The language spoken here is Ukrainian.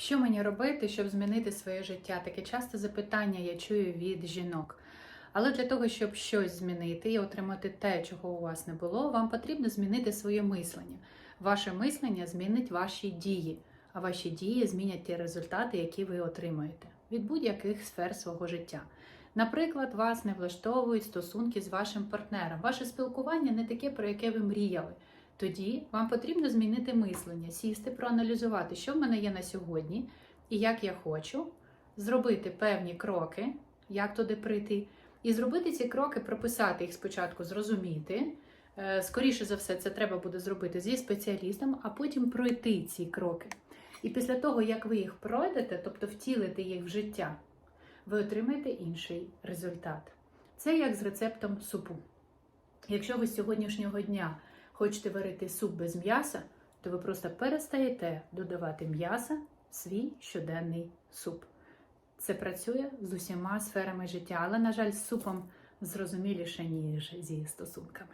Що мені робити, щоб змінити своє життя? Таке часто запитання я чую від жінок. Але для того, щоб щось змінити і отримати те, чого у вас не було, вам потрібно змінити своє мислення. Ваше мислення змінить ваші дії, а ваші дії змінять ті результати, які ви отримаєте від будь-яких сфер свого життя. Наприклад, вас не влаштовують стосунки з вашим партнером, ваше спілкування не таке, про яке ви мріяли. Тоді вам потрібно змінити мислення, сісти, проаналізувати, що в мене є на сьогодні і як я хочу, зробити певні кроки, як туди прийти, і зробити ці кроки, прописати їх спочатку, зрозуміти. Е, Скоріше за все, це треба буде зробити зі спеціалістом, а потім пройти ці кроки. І після того, як ви їх пройдете, тобто втілите їх в життя, ви отримаєте інший результат. Це як з рецептом супу. Якщо ви з сьогоднішнього дня хочете варити суп без м'яса, то ви просто перестаєте додавати м'яса в свій щоденний суп. Це працює з усіма сферами життя, але, на жаль, з супом зрозуміліше, ніж зі стосунками.